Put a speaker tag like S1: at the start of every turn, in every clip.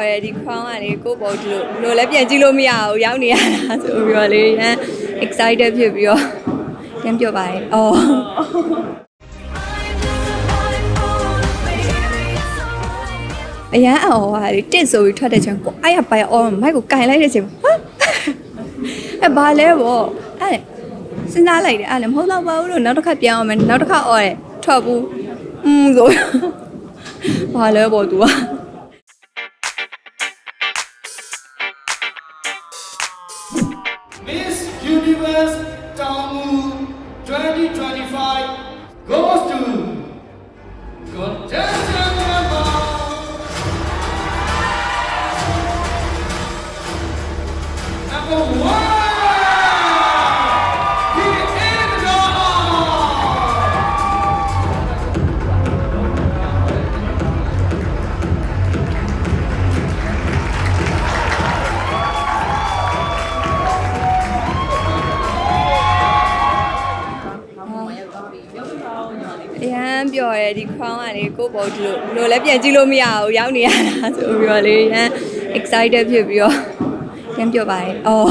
S1: တယ်ဒီ crown ကလေကိုယ့်ဘောဒီလိုဘယ်လိုလဲပြန်ကြည့်လို့မရဘူးရောက်နေရတာဆိုပြီးတော့လေရန် excited ဖြစ်ပြီးတော့ပြန်ပြောပါတယ်အော်အရန်အော်ဟာလေတစ်ဆိုပြီးထွက်တဲ့ချိန်ကိုအဲ့ရပိုင်အော်မိုက်ကိုကင်လိုက်တဲ့ချိန်ဟာအဲ့ဘာလဲဗောအဲ့စဉ်းစားလိုက်တယ်အဲ့လည်းမဟုတ်တော့ပါဘူးလို့နောက်တစ်ခါပြန်အောင်မယ်နောက်တစ်ခါအော်တယ်ထွက်ဘူးอืมဆိုဘာလဲဗော तू อ่ะ ကလေကိုယ့်ဘောဒီလိုဘယ်လိုလဲပြန်ကြည့်လို့မရဘူးရောက်နေရတာဆိုပြီးတော့လေရန် excited ဖြစ်ပြီးတော့ပြန်ပြောပါတယ်အော်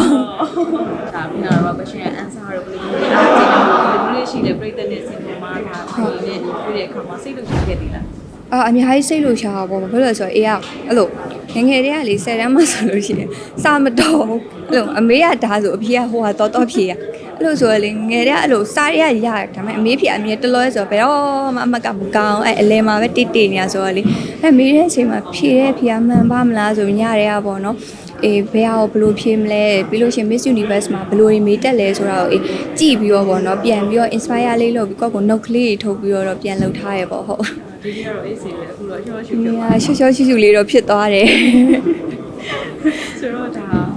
S2: ဒါပြီးတော့ question and answer တို့ဘယ်လိုလဲအားကျင်းတယ်ဘယ်လိုလဲရှိတယ်ပြိတ္တနဲ့စင်ပေါ်မှာဒါဒီနဲ့တွေ့တဲ့အခါမှာစိတ်လှုပ်ရှားခဲ့သေးလား
S1: အော်အများကြီးစိတ်လို့ရှားပါဘောဘာလို့လဲဆိုတော့အေးကအဲ့လိုငယ်ငယ်တည်းကလေ10တန်းမှဆိုလို့ရှိရင်စာမတော်ဘူးအဲ့လိုအမေကဒါဆိုအဖေကဟိုကတော့တော့ဖြေရ အဲ့လိုဆိုရလေငယ်တည်းကအဲ့လိုစားရရရဒါပေမဲ့အမေဖြေအမေတလောဆိုတော့ဘယ်တော့မှအမကမကောင်းအဲ့အလဲမှာပဲတိတိနေရဆိုတော့လေအဲ့မေးတဲ့အချိန်မှာဖြေတဲ့ဖြေကမှန်ပါမလားဆိုညရဲကပေါ့နော်အေးဘယ်ဟာကိုဘယ်လိုဖြေမလဲပြီးလို့ရှရင် Miss Universe မှာဘယ်လိုတွေမေးတက်လဲဆိုတာကိုအေးကြည့်ပြီးတော့ပေါ့နော်ပြန်ပြီးတော့ inspire လေးလုပ်ပြီးကိုယ့်ကို note ကလေးတွေထုတ်ပြီးတော့ပြန်လုပ်ထားရပေါ့ဟုတ်
S2: ဒီနေ့တော့အေးစီပဲအခုတော့ရှော့ရှု။ပ်
S1: ဒီ
S2: ပြော
S1: ကရှော့ရှော့ရှူရှူလေးတော့ဖြစ်သွားတယ်
S2: ဆိုတော့ဒါ mic ပေါ့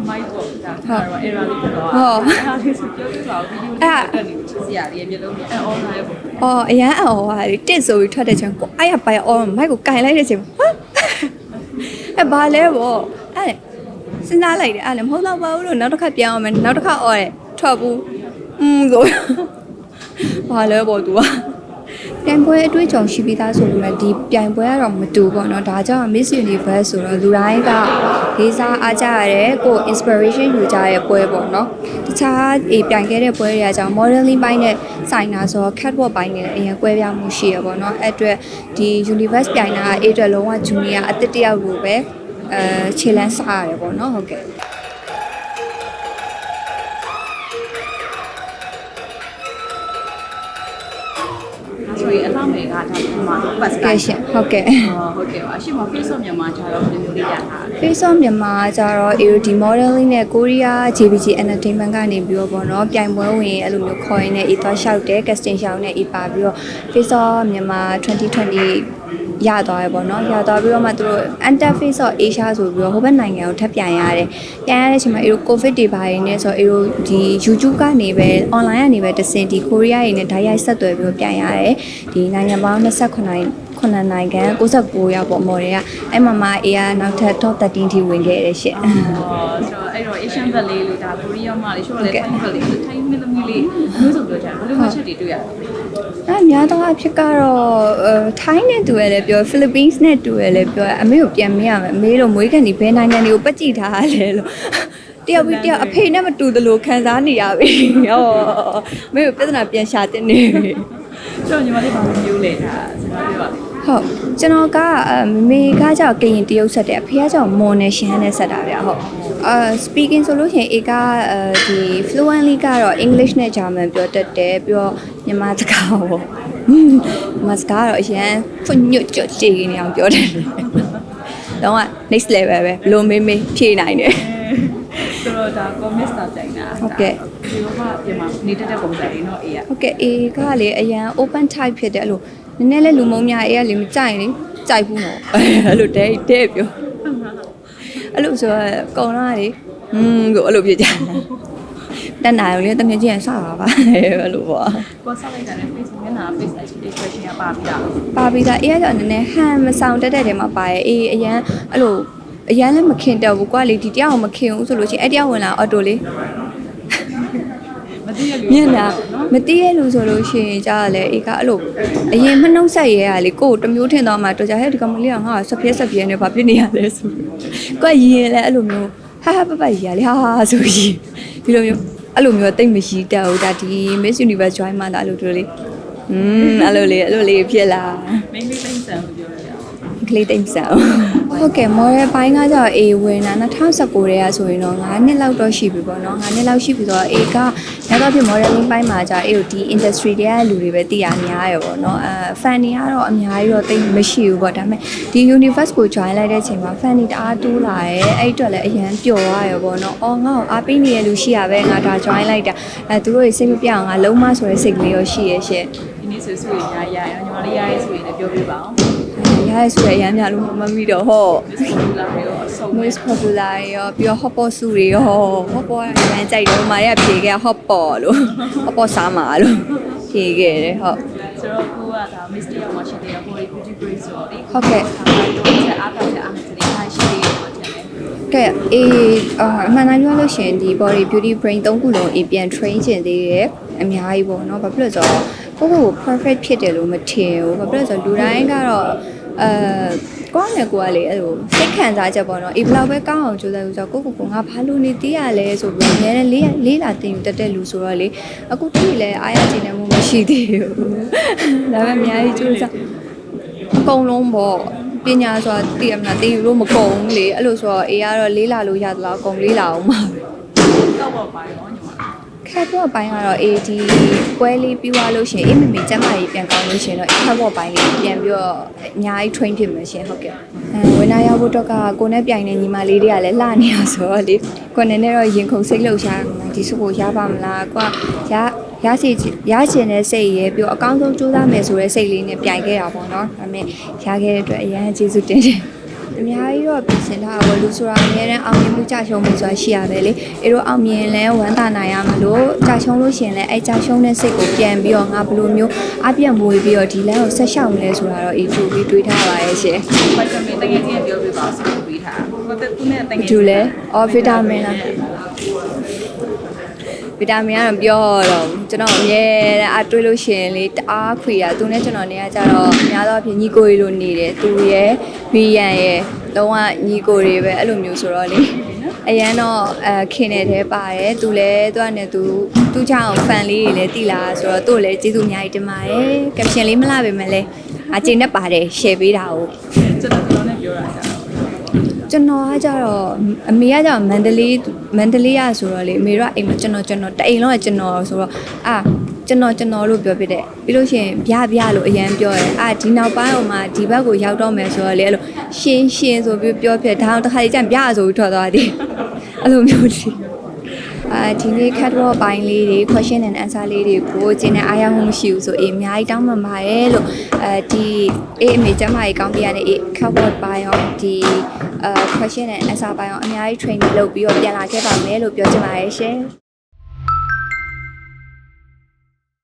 S2: ဒါကတော့ error လေးဖြစ်သွား
S1: ဟုတ်
S2: အဲ့ဒါလေးဆိုပြောပြပါဦးဗီဒီယိုလေးတက်နေချစ်စရာလေးမျိုးလုံးနဲ့ online ပေါ့
S1: ။အော်အရန်အော်ဟာလေတစ်ဆိုပြီးထွက်တဲ့ချိန်ကိုအဲ့ရပိုင်အော်မိုက်ကိုကင်လိုက်တဲ့ချိန်ဟာအဲ့ဘာလဲဗောအဲ့စဉ်းစားလိုက်တယ်အဲ့လည်းမဟုတ်တော့ပါဘူးလို့နောက်တစ်ခါပြန်အောင်မယ်နောက်တစ်ခါအော်တယ်ထွက်ဘူးอืมဆိုဘာလဲဗော तू อ่ะ ပြိုင်ပွဲအတွေ့အကြုံရှိပြီးသားဆိုပေမဲ့ဒီပြိုင်ပွဲကတော့မတူပေါ့နော်ဒါကြောင့် Miss Universe ဆိုတော့လူတိုင်းကလေးစားအားကြရတယ်ကိုယ် inspiration ယူကြတဲ့ပွဲပေါ့နော်တခြားအေးပြိုင်ခဲ့တဲ့ပွဲတွေကကြောင့် modeling ဘိုင်းနဲ့ဆိုင်တာဆိုတော့ catwalk ဘိုင်းနဲ့အရင်ကွဲပြားမှုရှိရပေါ့နော်အဲ့အတွက်ဒီ universe ပြိုင်တာကအဲ့အတွက်လုံးဝ junior အသစ်တစ်ယောက်လိုပဲအဲခြေလန်းစားရတယ်ပေါ့နော်ဟုတ်ကဲ့
S2: ဒါဆိုရင်အလောက်ငယ်ကဒါဒီမှာ pass
S1: ကဲရှင်ဟုတ်ကဲ့
S2: ဟုတ်ကဲ့ပါအရှိမ Facebook မြန်မာကျတော့ဒီလိုလေးရတာလေ
S1: Facebook မြန်မာကျတော့ AOD modeling နဲ့ Korea JBG Entertainment ကနေပြီးတော့ပေါ့နော်ပြိုင်ပွဲဝင်အဲ့လိုမျိုးခေါ်ရင်းနဲ့ e သွားလျှောက်တယ် casting ရှောက်နဲ့ e ပါပြီးတော့ Facebook မြန်မာ2020 ရသွားရပေါ့နော်ရသွားပြီးတော့မှသူတို့ Enter Face of Asia ဆိုပြီးတော့ဟိုဘက်နိုင်ငံကိုထပ်ပြန်ရတယ်ပြန်ရတဲ့အချိန်မှာအဲ့လို COVID တွေပါရင်းနဲ့ဆိုတော့အဲ့လိုဒီ YouTube ကနေပဲ online ကနေပဲတစင်ဒီ Korea ရင်းနဲ့ဓာတ်ရိုက်ဆက်သွယ်ပြီးတော့ပြန်ရတယ်ဒီနိုင်ငံပေါင်း29နိုင်ခုနှစ်နိုင်ငံ69ရောက်ပေါ့မော်တွေကအဲ့မှာမအေးကနောက်ထပ် top 13ထိဝင်ခဲ့တယ်ရှင့်
S2: ဟောဆိုတော့အဲ့တော့ Asian Valley လို့ဒါ Korea မှာလေးရှို့လဲ Thai Valley လို့ Thai မီလမီလေးမျိုးစုံပြောကြတယ် ဘယ်လိုမှချက်တွေတွေ့ရလဲ
S1: အဲ့အများသောအဖြစ်ကတော့အဲထိုင်းနဲ့တူရလဲပြောဖိလစ်ပင်းနဲ့တူရလဲပြောအမေကိုပြန်မေးရမယ်အမေတို့မွေးကန်ဒီဘယ်နိုင်ငံတွေကိုပတ်ကြည့်ထားရလဲလို့တယောက်ပြီးတယောက်အဖေနဲ့မတူသလိုခံစားနေရပြီဟောအမေကိုပြဿနာပြန်ရှာတင်နေပြီ
S2: ကျွန်တော်ညီမလေးဘာလို့မျိုးလဲဒါစကားပြောပါ
S1: ဟုတ်ကျွန်တော်ကအဲမမေကကြောက်ကရင်တရုတ်ဆက်တယ်အဖေကကြောက်မွန်နဲ့ရှမ်းနဲ့ဆက်တာဗျဟုတ်အာ speaking ဆိုလို့ရှိရင်အေကအဲဒီ fluently ကတော့ English နဲ့ German ပြောတတ်တယ်ပြီးတော့မြန်မာစကားပေါ့မစကားတော့အရန်ဖွညွတ်ကြွကြည်နေအောင်ပြောတယ်တော့က next level ပဲဘလို့မေးမေးဖြေနိုင်တယ်
S2: ဆိုတော့ဒါ comic star တိုင်တာ
S1: ဟုတ်ကဲ့
S2: ဒီလိုကပြန်မှာနေတတ်တဲ့ပုံစံလေးเนาะအေးอ่ะ
S1: ဟုတ်ကဲ့အေကလေအရန် open type ဖြစ်တယ်အဲ့လို နည်းနည်းလေးလူမုံများအေကလေမကြိုက်လေကြိုက်ဘူးနော်အဲ့လိုတဲတဲပြောအဲ့လိုဆိုတော့ကုံလာလေอืมကိုအဲ့လိုဖြစ်ကြတက်နာရုံလေးတမင်ချင်းဆတာပါအဲ့လိုပေါ့
S2: ကိုဆောက်လိုက်တာနဲ့ face မျက်နှာ face expression ကပါပြီးတာလို့
S1: ပါပြီးသားအေးကနည်းနည်းဟန်မဆောင်တက်တဲ့တဲမှာပါရဲ့အေးအရန်အဲ့လိုအရန်လည်းမခင်တက်ဘူးကွာလေဒီတယောက်မခင်ဘူးဆိုလို့ရှိရင်အဲ့တယောက်ဝင်လာအော်တိုလေး
S2: မသိ
S1: မျက်နှာမသိရလို့ဆိုလို့ရှိရင်ကြားရလဲအေးကအဲ့လိုအရင်မနှုတ်ဆက်ရဲရလေကိုယ်တစ်မျိုးထင်သွားမှတော်ကြဟဲ့ဒီကောင်မလေးကငါဆက်ပြက်ဆက်ပြက်နေဘာဖြစ်နေရလဲဆိုကိုယ်ရင်လဲအဲ့လိုမျိုးဟာဟာပပရလေဟာဟာဆိုရင်ဒီလိုမျိုးအဲ့လိုမျိုးတိတ်မရှိတတ်ဘူးဒါဒီ Miss Universe join မှာလားအဲ့လိုတို့လေอืมအဲ့လိုလေအဲ့လိုလေးဖြစ်လာ
S2: မင်းလေးသိမ့်ဆန်လို့ပြောရအောင်
S1: ကလေးတိတ်ဆန်ဟုတ်ကဲ့မော်ရယ်ပိုင်းကကျတော့အေဝင်တာ2019ရဲဆိုရင်တော့9နှစ်လောက်တော့ရှိပြီပေါ့နော်9နှစ်လောက်ရှိပြီဆိုတော့အေက ရတော့ဖြစ်မော်ရယ်လင်းပိုင်းမှာကျအေကိုဒီ industry တွေကလူတွေပဲသိရများရပေါ့နော်အဲ fan တွေကတော့အများကြီးတော့တိတ်မရှိဘူးပေါ့ဒါပေမဲ့ဒီ universe ကို join လိုက်တဲ့အချိန်မှာ fan တွေတအားတိုးလာရဲအဲ့အတွက်လည်းအရန်ပျော်သွားရပေါ့နော်အော်ငါ့ကိုအားပေးနေရလူရှိရပဲငါဒါ join လိုက်တာအဲသူတို့တွေစိတ်မပြအောင်ငါလုံးမဆိုတဲ့စိတ်ကလေးရောရှိရရှင့်
S2: ဒီနေ့ဆိုဆိုရရရညီမလေးရရဲဆိုရင်လည်းပြောပြပါအောင်
S1: ရရဲဆိုရအရန်များလို့မမီတော့ဟော့
S2: Miss Popular ရောအဆုံးပဲ
S1: most popular ရောပြီးတော့ hot pot စုတွေရော hot pot အရင်ကြိုက်တော့မာရဖြေခဲ့ hot pot လို့ hot pot စားမှာလို့ဖြေခဲ့တယ်ဟုတ်
S2: ဆိုတော့ကိုကဒါ Miss တယောက်မှရှိတယ်ရော body beauty break ဆိုတော့လေ
S1: ဟုတ်ကဲ့
S2: ဆက်အားကောင်းတဲ့အားနဲ့တည်းအားရှိတယ်ပေါ့တယ်
S1: ကဲအေးအမှန်တမ်းပြောလို့ရှိရင်ဒီ body beauty brain သုံးခုလုံးအေးပြန် train ကျင်သေးတယ်အများကြီးပေါ့နော်ဘာဖြစ်လို့ဆိုတော့ကိုယ့်ကိုယ်ကို perfect ဖြစ်တယ်လို့မထင်ဘူးဘာဖြစ်လို့ဆိုတော့လူတိုင်းကတော့ အဲကိုယ့်နဲ့ကိုယ်ကလေအဲ့လိုစိတ်ခံစားချက်ပေါ့နော်အေးဘယ်လောက်ပဲကောင်းအောင်ကြိုးစားလို့ဆိုတော့ကိုယ့်ကိုယ်ကိုငါဘာလို့နေသေးရလဲဆိုပြီးအများနဲ့လေးလေးလာတင်ယူတတ်တဲ့လူဆိုတော့လေအခုတည်းလေအားရချင်တယ်မှုမရှိသေးဘူးဒါပေမဲ့အများကြီးကြိုးစားအကုန်လုံးပေါ့ပညာဆိုတာသိရမလားသိယူလို့မကုန်ဘူးလေအဲ့လိုဆိုတော့အေးကတော့လေးလာလို့ရသလားအကုန်လေးလာအောင်ပါပဲ
S2: ကောက်ပါပါရောညီမ
S1: ခက်တော့ပိုင်းကတော့အေးဒီပွဲလေးပြီးသွားလို့ရှရင်အေးမမေကျမကြီးပြန်ကောင်းလို့ရှရင်တော့ခက်တော့ပိုင်းလေးပြန်ပြီးတော့အများကြီး train ဖြစ်မှာရှင်ဟုတ်ကဲ့အဲဝနာရောက်ဖို့တော့ကကိုနဲ့ပြိုင်နေညီမလေးတွေကလည်းလှနေရဆိုတော့လေကိုနဲ့နဲ့တော့ရင်ခုန်စိတ်လှုပ်ရှားမှာဒီစုကိုရပါမလားကွာရရစီရချင်တဲ့စိတ်ရဲ့ပြီးတော့အကောင်းဆုံးကြိုးစားမယ်ဆိုတဲ့စိတ်လေးနဲ့ပြိုင်ခဲ့တာပေါ့နော်ဒါပေမဲ့ရခဲ့တဲ့အတွက်အရင်ကျေးဇူးတင်တယ် အများကြီးတော့ပြင်ဆင်ထားတာပေါ့လူဆိုတာအများနဲ့အောင်မြင်မှုကြရှုံးမှုဆိုတာရှိရပဲလေအဲတော့အောင်မြင်လဲဝမ်းသာနိုင်ရမလို့ကြရှုံးလို့ရှရင်လဲအဲကြရှုံးတဲ့စိတ်ကိုပြန်ပြီးတော့ငါဘယ်လိုမျိုးအပြတ်မွေပြီးတော့ဒီလမ်းကိုဆက်လျှောက်မလဲဆိုတာတော့အေးတူပြီးတွေးထားပါရဲ့ရှင်
S2: ဗီတာမင်တကယ်ကြီးပြောပြပါဆက်ပြီးထားဟုတ်တယ်သူနဲ့တကယ်
S1: ဘာတူလဲအော်ဗီတာမင်လား ဗီတာမင်ကတော့ပြောတော့ဘူးကျွန်တော်အမြဲတမ်းအတွေးလို့ရှရင်လေတအားခွေရသူနဲ့ကျွန်တော်နေရကြတော့အများသောအားဖြင့်ညီကိုရီလိုနေတယ်သူရဲ့ဘီယန်ရဲ့လုံးဝညီကိုတွေပဲအဲ့လိုမျိုးဆိုတော့လေအရန်တော့အဲခင်နေတဲ့ပါတယ်သူလည်းသူကနဲ့သူသူ့ချောင်း fan လေးတွေလည်းတည်လာဆိုတော့သူ့လည်းကျေးဇူးအများကြီးတင်ပါတယ်ကပရှင်လေးမလာပေမဲ့လည်းအကျင်းနဲ့ပါတယ် share ပေးတာကို
S2: ကျွန်တော်ကျွန်တော်နဲ့ပြောရတာ
S1: ကျွန်တော်ကကြတော့အမေကကြတော့မန္တလေးမန္တလေးရဆိုတော့လေအမေကအိမ်မှာကျွန်တော်ကျွန်တော်တအိမ်လုံးကကျွန်တော်ဆိုတော့အာကျွန်တော်ကျွန်တော်လို့ပြောပြတယ်ပြီးလို့ရှိရင်ဗျာဗျာလို့အရန်ပြောတယ်အာဒီနောက်ပိုင်းဟိုမှာဒီဘက်ကိုရောက်တော့မယ်ဆိုတော့လေအဲ့လိုရှင်းရှင်းဆိုပြီးပြောပြဒါအောင်တစ်ခါကြီးကျန်ဗျာဆိုပြီးထွက်သွားတယ်အဲ့လိုမျိုးတွေအာ ဒီနေ့ catwalk ပိုင်းလေးတွေ question and answer လေးတွေကိုကျင်းနဲ့အားရမှုမရှိဘူးဆိုအေးအများကြီးတောင်းပန်ပါတယ်လို့အဲဒီအေးအမေကျမကြီးကောင်းပြရတဲ့အေး catwalk ပိုင်းရောဒီအာ question and answer ပိုင်းရောအများကြီး training လုပ်ပြီးတော့ပြန်လာခဲ့ပါမယ်လို့ပြောချင်ပါတယ်ရှင်